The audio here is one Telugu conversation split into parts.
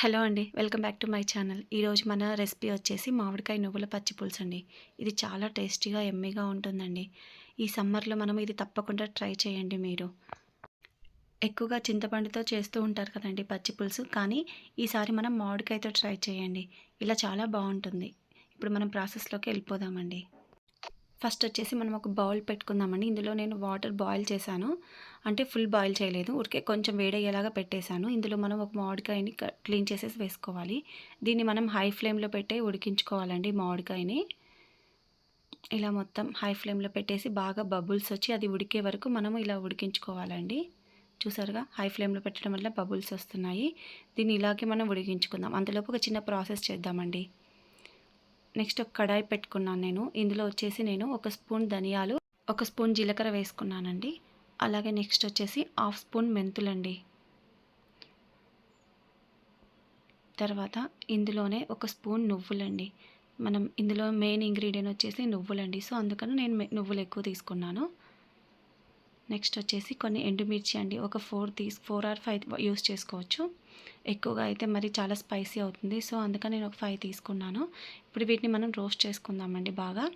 హలో అండి welcome back to my channel. ఈరోజు మన రెసిపీ వచ్చేసి మామిడికాయ నువ్వుల పచ్చి పులుసు అండి. ఇది చాలా టేస్టీగా ఎమ్మీగా ఉంటుందండి. ఈ సమ్మర్లో మనం ఇది తప్పకుండా ట్రై చేయండి మీరు. ఎక్కువగా చింతపండుతో చేస్తూ ఉంటారు కదండి పచ్చి పులుసు కానీ ఈసారి మనం మామిడికాయతో ట్రై చేయండి. ఇలా చాలా బాగుంటుంది. ఇప్పుడు మనం ప్రాసెస్లోకి వెళ్ళిపోదామండి. ఫస్ట్ వచ్చేసి మనం ఒక బౌల్ పెట్టుకుందామండి. ఇందులో నేను వాటర్ బాయిల్ చేశాను. అంటే ఫుల్ బాయిల్ చేయలేదు. ఉరికే కొంచెం వేడయ్యేలాగా పెట్టేశాను. ఇందులో మనం ఒక మామిడికాయని క్లీన్ చేసేసి వేసుకోవాలి. దీన్ని మనం హై ఫ్లేమ్లో పెట్టే ఉడికించుకోవాలండి మామిడికాయని. ఇలా మొత్తం హై ఫ్లేమ్లో పెట్టేసి బాగా బబుల్స్ వచ్చి అది ఉడికే వరకు మనం ఇలా ఉడికించుకోవాలండి. చూసారుగా? హై ఫ్లేమ్లో పెట్టడం వల్ల బబుల్స్ వస్తున్నాయి. దీన్ని ఇలాగే మనం ఉడికించుకుందాం. అంతలోపు ఒక చిన్న ప్రాసెస్ చేద్దామండి. నెక్స్ట్ ఒక కడాయి పెట్టుకున్నాను నేను. ఇందులో వచ్చేసి నేను ఒక స్పూన్ ధనియాలు ఒక స్పూన్ జీలకర్ర వేసుకున్నానండి. అలాగే నెక్స్ట్ వచ్చేసి హాఫ్ స్పూన్ మెంతులండి. తర్వాత ఇందులోనే ఒక స్పూన్ నువ్వులండి. మనం ఇందులో మెయిన్ ఇంగ్రీడియంట్ వచ్చేసి నువ్వులండి. సో అందుకని నేను నువ్వులు ఎక్కువ తీసుకున్నాను. నెక్స్ట్ వచ్చేసి కొన్ని ఎండుమిర్చి అండి. ఒక ఫోర్ తీసు ఫోర్ ఆర్ ఫైవ్ యూస్ చేసుకోవచ్చు. ఎక్కువగా అయితే మరి చాలా స్పైసీ అవుతుంది. సో అందుకని నేను ఒక ఫైవ్ తీసుకున్నాను. ఇప్పుడు వీటిని మనం రోస్ట్ చేసుకుందామండి బాగా.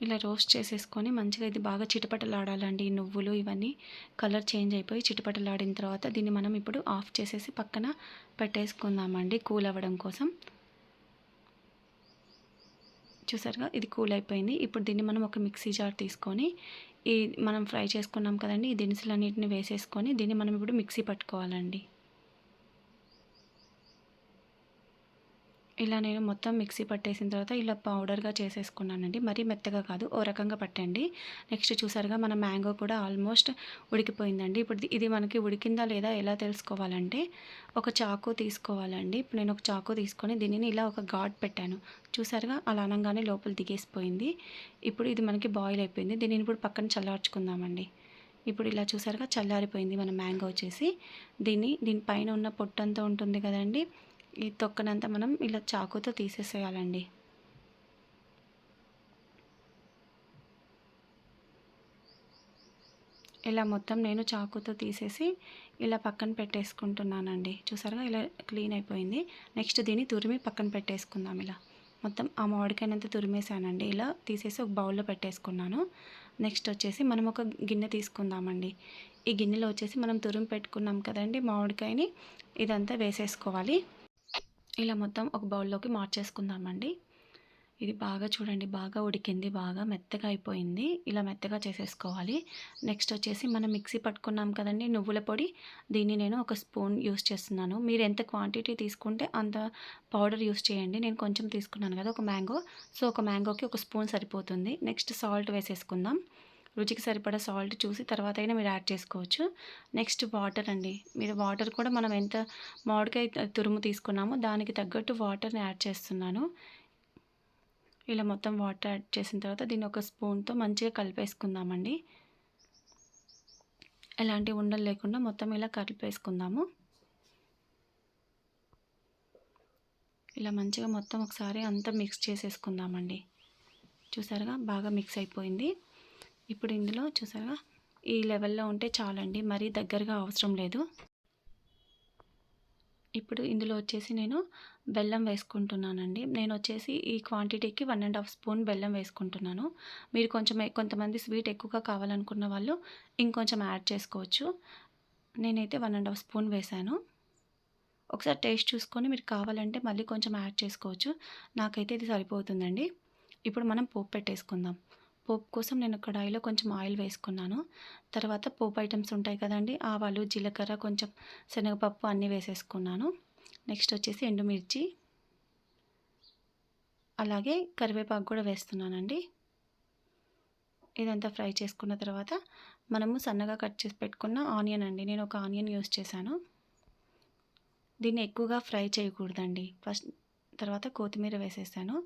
ఇలా రోస్ట్ చేసేసుకొని మంచిగా ఇది బాగా చిటపటలాడాలండి. నువ్వులు ఇవన్నీ కలర్ చేంజ్ అయిపోయి చిటపటలాడిన తర్వాత దీన్ని మనం ఇప్పుడు ఆఫ్ చేసేసి పక్కన పెట్టేసుకుందామండి కూల్ అవ్వడం కోసం. చూసారుగా? ఇది కూల్ అయిపోయింది. ఇప్పుడు దీన్ని మనం ఒక మిక్సీ జార్ తీసుకొని ఈ మనం ఫ్రై చేసుకున్నాం కదండి ఈ దినుసులన్నిటిని వేసేసుకొని దీన్ని మనం ఇప్పుడు మిక్సీ పట్టుకోవాలండి. ఇలా నేను మొత్తం మిక్సీ పట్టేసిన తర్వాత ఇలా పౌడర్గా చేసేసుకున్నానండి. మరీ మెత్తగా కాదు ఓ రకంగా పట్టండి. నెక్స్ట్ చూసారుగా మన మ్యాంగో కూడా ఆల్మోస్ట్ ఉడికిపోయిందండి. ఇప్పుడు ఇది మనకి ఉడికిందా లేదా ఎలా తెలుసుకోవాలంటే ఒక చాకు తీసుకోవాలండి. ఇప్పుడు నేను ఒక చాకు తీసుకొని దీనిని ఇలా ఒక ఘాట్ పెట్టాను. చూసారుగా అలా అనగానే లోపల దిగేసిపోయింది. ఇప్పుడు ఇది మనకి బాయిల్ అయిపోయింది. దీనిని ఇప్పుడు పక్కన చల్లార్చుకుందామండి. ఇప్పుడు ఇలా చూసారుగా చల్లారిపోయింది మన మ్యాంగో వచ్చేసి. దీన్ని దీనిపైన ఉన్న పొట్టంతా ఉంటుంది కదండి ఈ తొక్కనంతా మనం ఇలా చాకుతో తీసేసేయాలండి. ఇలా మొత్తం నేను చాకుతో తీసేసి ఇలా పక్కన పెట్టేసుకుంటున్నానండి. చూసారుగా ఇలా క్లీన్ అయిపోయింది. నెక్స్ట్ దీన్ని తురిమి పక్కన పెట్టేసుకుందాం ఇలా. మొత్తం ఆ మామిడికాయనంతా తురిమేసానండి ఇలా తీసేసి ఒక బౌల్లో పెట్టేసుకున్నాను. నెక్స్ట్ వచ్చేసి మనం ఒక గిన్నె తీసుకుందామండి. ఈ గిన్నెలో వచ్చేసి మనం తురిమి పెట్టుకున్నాం కదండి మామిడికాయని. ఇదంతా వేసేసుకోవాలి. ఇలా మొత్తం ఒక బౌల్లోకి మార్చేసుకుందామండి. ఇది బాగా చూడండి బాగా ఉడికింది బాగా మెత్తగా అయిపోయింది. ఇలా మెత్తగా చేసేసుకోవాలి. నెక్స్ట్ వచ్చేసి మనం మిక్సీ పట్టుకున్నాం కదండి నువ్వుల పొడి. దీన్ని నేను ఒక స్పూన్ యూస్ చేస్తున్నాను. మీరు ఎంత క్వాంటిటీ తీసుకుంటే అంత పౌడర్ యూస్ చేయండి. నేను కొంచెం తీసుకున్నాను కదా ఒక మ్యాంగో. సో ఒక మ్యాంగోకి ఒక స్పూన్ సరిపోతుంది. నెక్స్ట్ సాల్ట్ వేసేసుకుందాం. రుచికి సరిపడా సాల్ట్ చూసి తర్వాత అయినా మీరు యాడ్ చేసుకోవచ్చు. నెక్స్ట్ వాటర్ అండి. మీరు వాటర్ కూడా మనం ఎంత మామిడికాయ తురుము తీసుకున్నామో దానికి తగ్గట్టు వాటర్ని యాడ్ చేస్తున్నాను. ఇలా మొత్తం వాటర్ యాడ్ చేసిన తర్వాత దీన్ని ఒక స్పూన్తో మంచిగా కలిపేసుకుందామండి. ఎలాంటి ఉండలు లేకుండా మొత్తం ఇలా కలిపేసుకుందాము. ఇలా మంచిగా మొత్తం ఒకసారి అంతా మిక్స్ చేసేసుకుందామండి. చూసారుగా? బాగా మిక్స్ అయిపోయింది. ఇప్పుడు ఇందులో చూసారా? ఈ లెవెల్లో ఉంటే చాలండి. మరీ దగ్గరగా అవసరం లేదు. ఇప్పుడు ఇందులో వచ్చేసి నేను బెల్లం వేసుకుంటున్నానండి. నేను వచ్చేసి ఈ క్వాంటిటీకి వన్ అండ్ హాఫ్ స్పూన్ బెల్లం వేసుకుంటున్నాను. మీరు కొంచెం కొంతమంది స్వీట్ ఎక్కువగా కావాలనుకున్న వాళ్ళు ఇంకొంచెం యాడ్ చేసుకోవచ్చు. నేనైతే వన్ అండ్ హాఫ్ స్పూన్ వేశాను. ఒకసారి టేస్ట్ చూసుకొని మీరు కావాలంటే మళ్ళీ కొంచెం యాడ్ చేసుకోవచ్చు. నాకైతే ఇది సరిపోతుందండి. ఇప్పుడు మనం పోపు పెట్టేసుకుందాం. పోపు కోసం నేను కడాయిలో కొంచెం ఆయిల్ వేసుకున్నాను. తర్వాత పోపు ఐటమ్స్ ఉంటాయి కదండి ఆవాలు జీలకర్ర కొంచెం శనగపప్పు అన్నీ వేసేసుకున్నాను. నెక్స్ట్ వచ్చేసి ఎండుమిర్చి అలాగే కరివేపాకు కూడా వేస్తున్నానండి. ఇదంతా ఫ్రై చేసుకున్న తర్వాత మనము సన్నగా కట్ చేసి పెట్టుకున్న ఆనియన్ అండి నేను ఒక ఆనియన్ యూస్ చేశాను. దీన్ని ఎక్కువగా ఫ్రై చేయకూడదండి. ఫస్ట్ తర్వాత కొత్తిమీర వేసేసాను.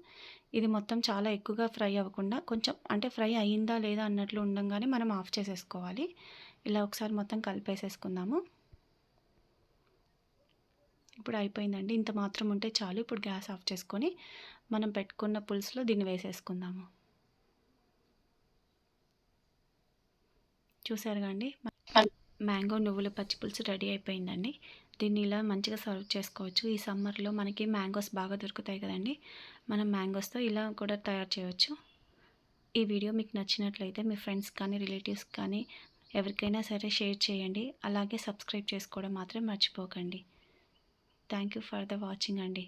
ఇది మొత్తం చాలా ఎక్కువగా ఫ్రై అవ్వకుండా కొంచెం అంటే ఫ్రై అయ్యిందా లేదా అన్నట్లు ఉండంగానే మనం ఆఫ్ చేసేసుకోవాలి. ఇలా ఒకసారి మొత్తం కలిపేసేసుకుందాము. ఇప్పుడు అయిపోయిందండి. ఇంత మాత్రం ఉంటే చాలు. ఇప్పుడు గ్యాస్ ఆఫ్ చేసుకొని మనం పెట్టుకున్న పులుసులో దీన్ని వేసేసుకుందాము. చూసారుగా అండి? మ్యాంగో నువ్వుల పచ్చి పులుసు రెడీ అయిపోయిందండి. దీన్ని ఇలా మంచిగా సర్వ్ చేసుకోవచ్చు. ఈ సమ్మర్లో మనకి మ్యాంగోస్ బాగా దొరుకుతాయి కదండి. మనం మ్యాంగోస్తో ఇలా కూడా తయారు చేయవచ్చు. ఈ వీడియో మీకు నచ్చినట్లయితే మీ ఫ్రెండ్స్ కానీ రిలేటివ్స్ కానీ ఎవరికైనా సరే షేర్ చేయండి. అలాగే సబ్స్క్రైబ్ చేసుకోవడం మాత్రం మర్చిపోకండి. Thank you for the watching అండి.